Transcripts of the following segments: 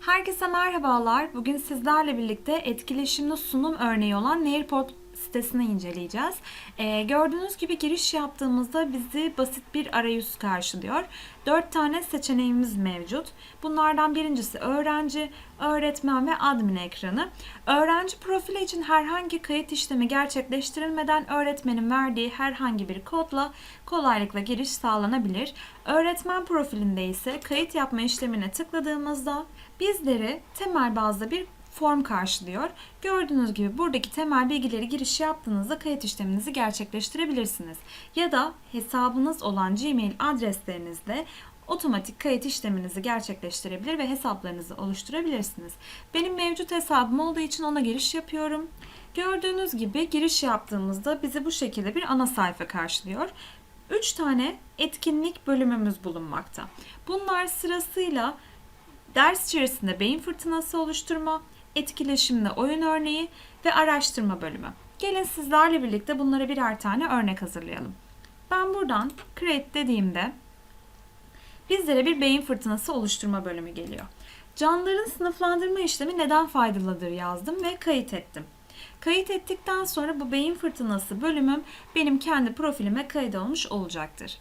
Herkese merhabalar. Bugün sizlerle birlikte etkileşimli sunum örneği olan Nailport sitesini inceleyeceğiz. Ee, gördüğünüz gibi giriş yaptığımızda bizi basit bir arayüz karşılıyor. Dört tane seçeneğimiz mevcut. Bunlardan birincisi öğrenci, öğretmen ve admin ekranı. Öğrenci profili için herhangi kayıt işlemi gerçekleştirilmeden öğretmenin verdiği herhangi bir kodla kolaylıkla giriş sağlanabilir. Öğretmen profilinde ise kayıt yapma işlemine tıkladığımızda bizleri temel bazda bir form karşılıyor. Gördüğünüz gibi buradaki temel bilgileri giriş yaptığınızda kayıt işleminizi gerçekleştirebilirsiniz. Ya da hesabınız olan Gmail adreslerinizle otomatik kayıt işleminizi gerçekleştirebilir ve hesaplarınızı oluşturabilirsiniz. Benim mevcut hesabım olduğu için ona giriş yapıyorum. Gördüğünüz gibi giriş yaptığımızda bizi bu şekilde bir ana sayfa karşılıyor. 3 tane etkinlik bölümümüz bulunmakta. Bunlar sırasıyla ders içerisinde beyin fırtınası oluşturma, etkileşimli oyun örneği ve araştırma bölümü. Gelin sizlerle birlikte bunlara birer tane örnek hazırlayalım. Ben buradan create dediğimde bizlere bir beyin fırtınası oluşturma bölümü geliyor. Canlıların sınıflandırma işlemi neden faydalıdır yazdım ve kayıt ettim. Kayıt ettikten sonra bu beyin fırtınası bölümüm benim kendi profilime kaydolmuş olacaktır.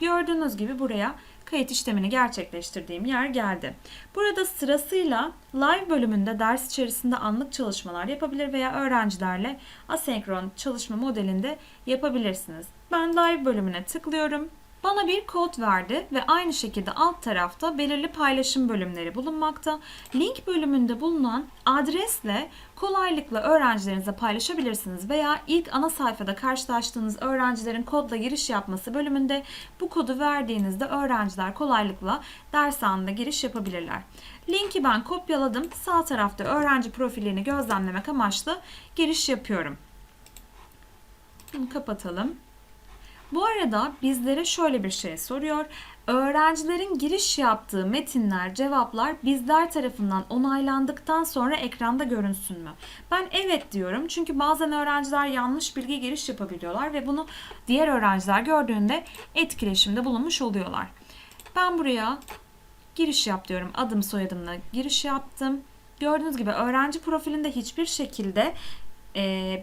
Gördüğünüz gibi buraya kayıt işlemini gerçekleştirdiğim yer geldi. Burada sırasıyla live bölümünde ders içerisinde anlık çalışmalar yapabilir veya öğrencilerle asenkron çalışma modelinde yapabilirsiniz. Ben live bölümüne tıklıyorum. Bana bir kod verdi ve aynı şekilde alt tarafta belirli paylaşım bölümleri bulunmakta. Link bölümünde bulunan adresle kolaylıkla öğrencilerinize paylaşabilirsiniz veya ilk ana sayfada karşılaştığınız öğrencilerin kodla giriş yapması bölümünde bu kodu verdiğinizde öğrenciler kolaylıkla ders anında giriş yapabilirler. Linki ben kopyaladım. Sağ tarafta öğrenci profillerini gözlemlemek amaçlı giriş yapıyorum. Bunu kapatalım. Bu arada bizlere şöyle bir şey soruyor. Öğrencilerin giriş yaptığı metinler, cevaplar bizler tarafından onaylandıktan sonra ekranda görünsün mü? Ben evet diyorum çünkü bazen öğrenciler yanlış bilgi giriş yapabiliyorlar ve bunu diğer öğrenciler gördüğünde etkileşimde bulunmuş oluyorlar. Ben buraya giriş yap diyorum. Adım soyadımla giriş yaptım. Gördüğünüz gibi öğrenci profilinde hiçbir şekilde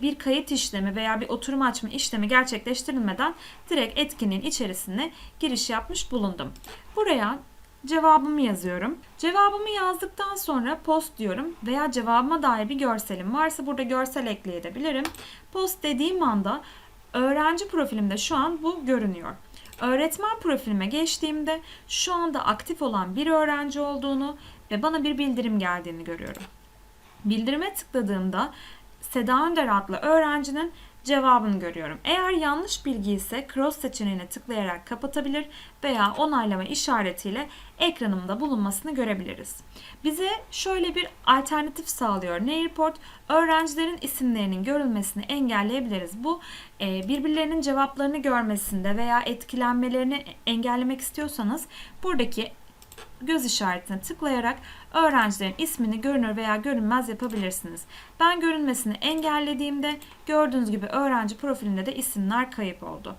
bir kayıt işlemi veya bir oturum açma işlemi gerçekleştirilmeden direkt etkinliğin içerisine giriş yapmış bulundum. Buraya cevabımı yazıyorum. Cevabımı yazdıktan sonra post diyorum veya cevabıma dair bir görselim varsa burada görsel ekleyebilirim. Post dediğim anda öğrenci profilimde şu an bu görünüyor. Öğretmen profilime geçtiğimde şu anda aktif olan bir öğrenci olduğunu ve bana bir bildirim geldiğini görüyorum. Bildirime tıkladığımda Seda Önder adlı öğrencinin cevabını görüyorum. Eğer yanlış bilgi ise cross seçeneğine tıklayarak kapatabilir veya onaylama işaretiyle ekranımda bulunmasını görebiliriz. Bize şöyle bir alternatif sağlıyor. Nailport öğrencilerin isimlerinin görülmesini engelleyebiliriz. Bu e, birbirlerinin cevaplarını görmesinde veya etkilenmelerini engellemek istiyorsanız buradaki göz işaretine tıklayarak öğrencilerin ismini görünür veya görünmez yapabilirsiniz. Ben görünmesini engellediğimde gördüğünüz gibi öğrenci profilinde de isimler kayıp oldu.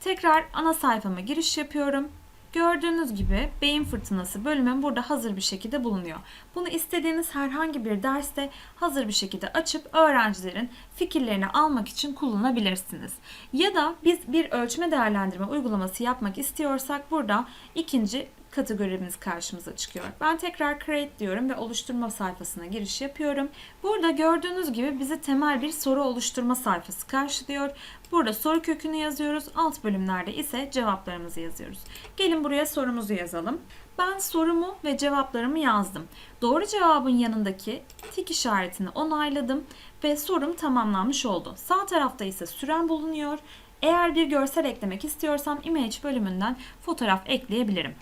Tekrar ana sayfama giriş yapıyorum. Gördüğünüz gibi beyin fırtınası bölümüm burada hazır bir şekilde bulunuyor. Bunu istediğiniz herhangi bir derste hazır bir şekilde açıp öğrencilerin fikirlerini almak için kullanabilirsiniz. Ya da biz bir ölçme değerlendirme uygulaması yapmak istiyorsak burada ikinci kategorimiz karşımıza çıkıyor. Ben tekrar create diyorum ve oluşturma sayfasına giriş yapıyorum. Burada gördüğünüz gibi bizi temel bir soru oluşturma sayfası karşılıyor. Burada soru kökünü yazıyoruz. Alt bölümlerde ise cevaplarımızı yazıyoruz. Gelin buraya sorumuzu yazalım. Ben sorumu ve cevaplarımı yazdım. Doğru cevabın yanındaki tik işaretini onayladım ve sorum tamamlanmış oldu. Sağ tarafta ise süren bulunuyor. Eğer bir görsel eklemek istiyorsam image bölümünden fotoğraf ekleyebilirim.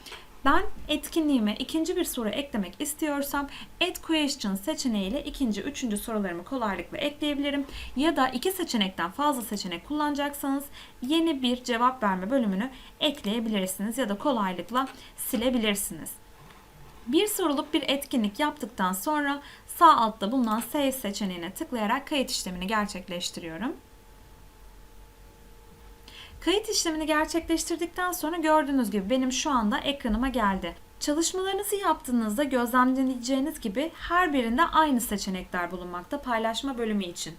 Ben etkinliğime ikinci bir soru eklemek istiyorsam Add Question seçeneğiyle ikinci, üçüncü sorularımı kolaylıkla ekleyebilirim. Ya da iki seçenekten fazla seçenek kullanacaksanız yeni bir cevap verme bölümünü ekleyebilirsiniz ya da kolaylıkla silebilirsiniz. Bir soruluk bir etkinlik yaptıktan sonra sağ altta bulunan Save seçeneğine tıklayarak kayıt işlemini gerçekleştiriyorum. Kayıt işlemini gerçekleştirdikten sonra gördüğünüz gibi benim şu anda ekranıma geldi. Çalışmalarınızı yaptığınızda gözlemleyeceğiniz gibi her birinde aynı seçenekler bulunmakta paylaşma bölümü için.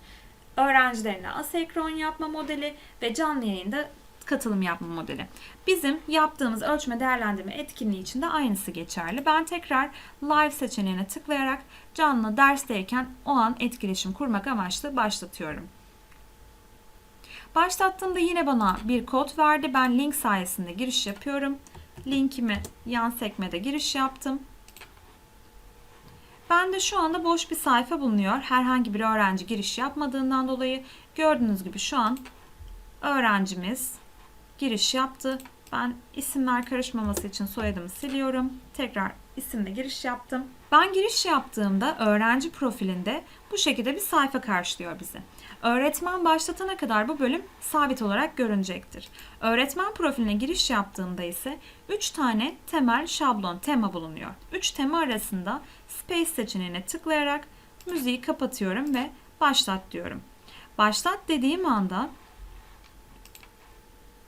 Öğrencilerine asenkron yapma modeli ve canlı yayında katılım yapma modeli. Bizim yaptığımız ölçme değerlendirme etkinliği için de aynısı geçerli. Ben tekrar live seçeneğine tıklayarak canlı dersteyken o an etkileşim kurmak amaçlı başlatıyorum. Başlattığımda yine bana bir kod verdi. Ben link sayesinde giriş yapıyorum. Linkimi yan sekmede giriş yaptım. Ben de şu anda boş bir sayfa bulunuyor. Herhangi bir öğrenci giriş yapmadığından dolayı gördüğünüz gibi şu an öğrencimiz giriş yaptı. Ben isimler karışmaması için soyadımı siliyorum. Tekrar isimle giriş yaptım. Ben giriş yaptığımda öğrenci profilinde bu şekilde bir sayfa karşılıyor bizi. Öğretmen başlatana kadar bu bölüm sabit olarak görünecektir. Öğretmen profiline giriş yaptığımda ise 3 tane temel şablon tema bulunuyor. 3 tema arasında Space seçeneğine tıklayarak müziği kapatıyorum ve başlat diyorum. Başlat dediğim anda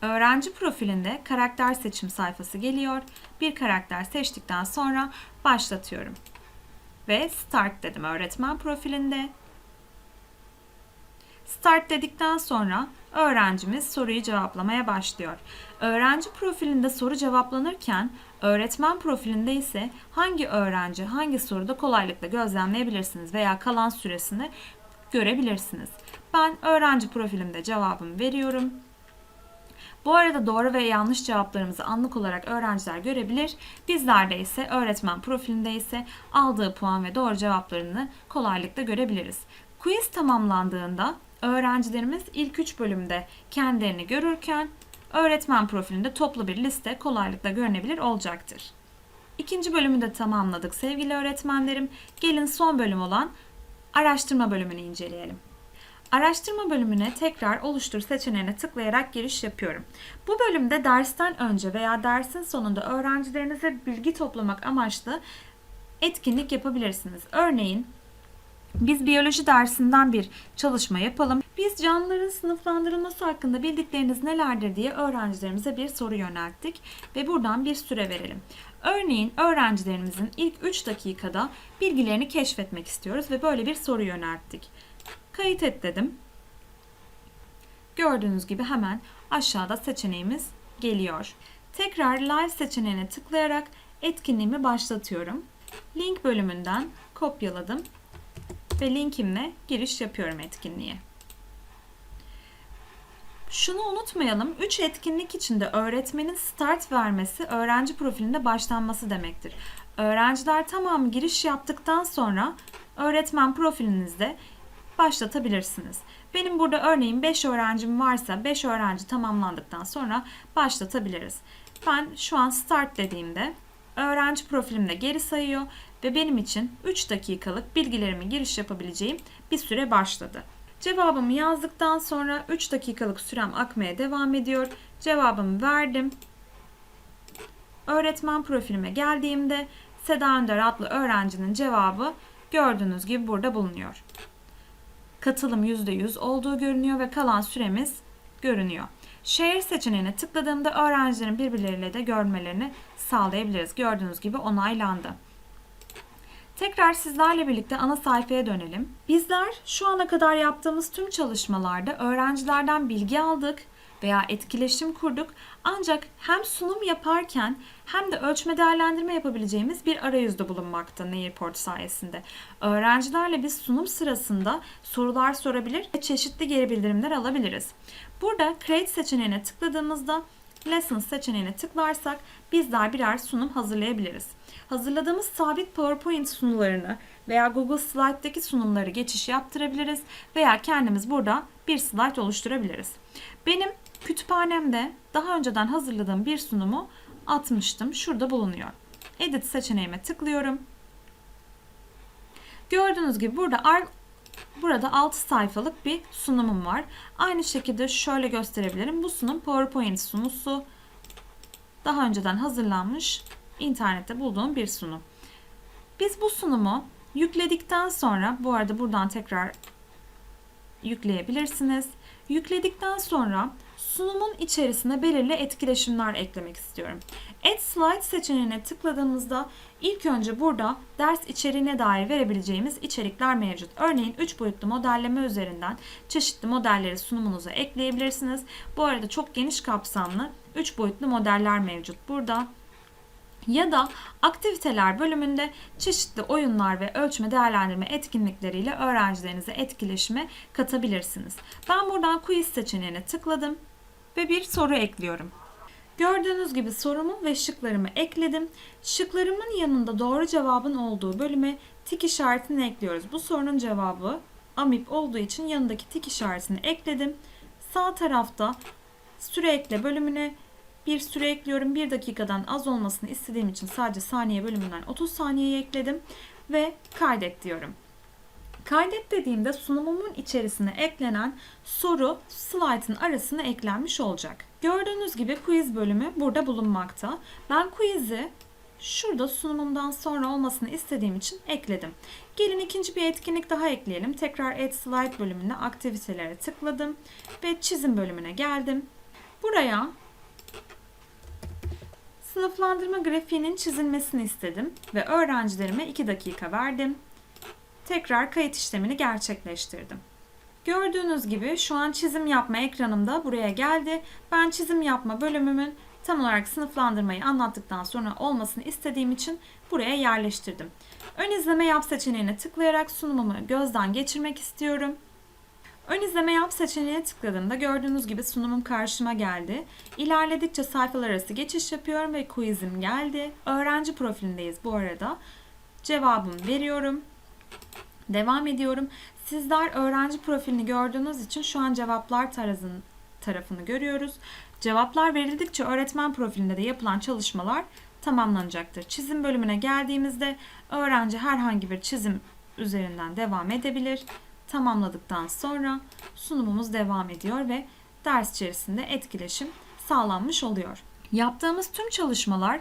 Öğrenci profilinde karakter seçim sayfası geliyor. Bir karakter seçtikten sonra başlatıyorum. Ve start dedim öğretmen profilinde. Start dedikten sonra öğrencimiz soruyu cevaplamaya başlıyor. Öğrenci profilinde soru cevaplanırken öğretmen profilinde ise hangi öğrenci hangi soruda kolaylıkla gözlemleyebilirsiniz veya kalan süresini görebilirsiniz. Ben öğrenci profilimde cevabımı veriyorum. Bu arada doğru ve yanlış cevaplarımızı anlık olarak öğrenciler görebilir. Bizlerde ise öğretmen profilinde ise aldığı puan ve doğru cevaplarını kolaylıkla görebiliriz. Quiz tamamlandığında öğrencilerimiz ilk 3 bölümde kendilerini görürken öğretmen profilinde toplu bir liste kolaylıkla görünebilir olacaktır. İkinci bölümü de tamamladık sevgili öğretmenlerim. Gelin son bölüm olan araştırma bölümünü inceleyelim. Araştırma bölümüne tekrar oluştur seçeneğine tıklayarak giriş yapıyorum. Bu bölümde dersten önce veya dersin sonunda öğrencilerinize bilgi toplamak amaçlı etkinlik yapabilirsiniz. Örneğin biz biyoloji dersinden bir çalışma yapalım. Biz canlıların sınıflandırılması hakkında bildikleriniz nelerdir diye öğrencilerimize bir soru yönelttik ve buradan bir süre verelim. Örneğin öğrencilerimizin ilk 3 dakikada bilgilerini keşfetmek istiyoruz ve böyle bir soru yönelttik. Kayıt et dedim. Gördüğünüz gibi hemen aşağıda seçeneğimiz geliyor. Tekrar live seçeneğine tıklayarak etkinliğimi başlatıyorum. Link bölümünden kopyaladım ve linkimle giriş yapıyorum etkinliğe. Şunu unutmayalım. 3 etkinlik içinde öğretmenin start vermesi öğrenci profilinde başlanması demektir. Öğrenciler tamamı giriş yaptıktan sonra öğretmen profilinizde başlatabilirsiniz. Benim burada örneğin 5 öğrencim varsa 5 öğrenci tamamlandıktan sonra başlatabiliriz. Ben şu an start dediğimde öğrenci profilimde geri sayıyor ve benim için 3 dakikalık bilgilerimi giriş yapabileceğim bir süre başladı. Cevabımı yazdıktan sonra 3 dakikalık sürem akmaya devam ediyor. Cevabımı verdim. Öğretmen profilime geldiğimde Seda Önder adlı öğrencinin cevabı gördüğünüz gibi burada bulunuyor katılım %100 olduğu görünüyor ve kalan süremiz görünüyor. Şehir seçeneğine tıkladığımda öğrencilerin birbirleriyle de görmelerini sağlayabiliriz. Gördüğünüz gibi onaylandı. Tekrar sizlerle birlikte ana sayfaya dönelim. Bizler şu ana kadar yaptığımız tüm çalışmalarda öğrencilerden bilgi aldık veya etkileşim kurduk. Ancak hem sunum yaparken hem de ölçme değerlendirme yapabileceğimiz bir arayüzde bulunmakta Nairport sayesinde. Öğrencilerle biz sunum sırasında sorular sorabilir ve çeşitli geri bildirimler alabiliriz. Burada Create seçeneğine tıkladığımızda Lessons seçeneğine tıklarsak bizler birer sunum hazırlayabiliriz. Hazırladığımız sabit PowerPoint sunularını veya Google Slide'daki sunumları geçiş yaptırabiliriz veya kendimiz burada bir slide oluşturabiliriz. Benim kütüphanemde daha önceden hazırladığım bir sunumu atmıştım. Şurada bulunuyor. Edit seçeneğime tıklıyorum. Gördüğünüz gibi burada burada 6 sayfalık bir sunumum var. Aynı şekilde şöyle gösterebilirim. Bu sunum PowerPoint sunusu. Daha önceden hazırlanmış internette bulduğum bir sunum. Biz bu sunumu yükledikten sonra bu arada buradan tekrar yükleyebilirsiniz. Yükledikten sonra sunumun içerisine belirli etkileşimler eklemek istiyorum. Add Slide seçeneğine tıkladığımızda ilk önce burada ders içeriğine dair verebileceğimiz içerikler mevcut. Örneğin 3 boyutlu modelleme üzerinden çeşitli modelleri sunumunuza ekleyebilirsiniz. Bu arada çok geniş kapsamlı 3 boyutlu modeller mevcut burada. Ya da aktiviteler bölümünde çeşitli oyunlar ve ölçme değerlendirme etkinlikleriyle öğrencilerinize etkileşime katabilirsiniz. Ben buradan quiz seçeneğine tıkladım ve bir soru ekliyorum. Gördüğünüz gibi sorumu ve şıklarımı ekledim. Şıklarımın yanında doğru cevabın olduğu bölüme tik işaretini ekliyoruz. Bu sorunun cevabı AMIP olduğu için yanındaki tik işaretini ekledim. Sağ tarafta süre ekle bölümüne bir süre ekliyorum. 1 dakikadan az olmasını istediğim için sadece saniye bölümünden 30 saniyeye ekledim ve kaydet diyorum. Kaydet dediğimde sunumumun içerisine eklenen soru slaytın arasına eklenmiş olacak. Gördüğünüz gibi quiz bölümü burada bulunmakta. Ben quiz'i şurada sunumumdan sonra olmasını istediğim için ekledim. Gelin ikinci bir etkinlik daha ekleyelim. Tekrar Add Slide bölümüne aktivitelere tıkladım ve çizim bölümüne geldim. Buraya sınıflandırma grafiğinin çizilmesini istedim ve öğrencilerime 2 dakika verdim. Tekrar kayıt işlemini gerçekleştirdim. Gördüğünüz gibi şu an çizim yapma ekranımda buraya geldi. Ben çizim yapma bölümümün tam olarak sınıflandırmayı anlattıktan sonra olmasını istediğim için buraya yerleştirdim. Ön izleme yap seçeneğine tıklayarak sunumumu gözden geçirmek istiyorum. Ön izleme yap seçeneğine tıkladığımda gördüğünüz gibi sunumum karşıma geldi. İlerledikçe sayfalar arası geçiş yapıyorum ve quizim geldi. Öğrenci profilindeyiz bu arada. Cevabımı veriyorum. Devam ediyorum. Sizler öğrenci profilini gördüğünüz için şu an cevaplar tarazın tarafını görüyoruz. Cevaplar verildikçe öğretmen profilinde de yapılan çalışmalar tamamlanacaktır. Çizim bölümüne geldiğimizde öğrenci herhangi bir çizim üzerinden devam edebilir. Tamamladıktan sonra sunumumuz devam ediyor ve ders içerisinde etkileşim sağlanmış oluyor. Yaptığımız tüm çalışmalar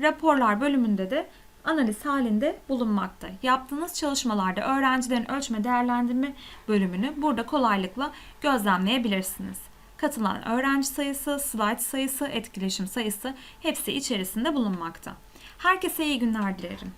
raporlar bölümünde de analiz halinde bulunmakta. Yaptığınız çalışmalarda öğrencilerin ölçme değerlendirme bölümünü burada kolaylıkla gözlemleyebilirsiniz. Katılan öğrenci sayısı, slide sayısı, etkileşim sayısı hepsi içerisinde bulunmakta. Herkese iyi günler dilerim.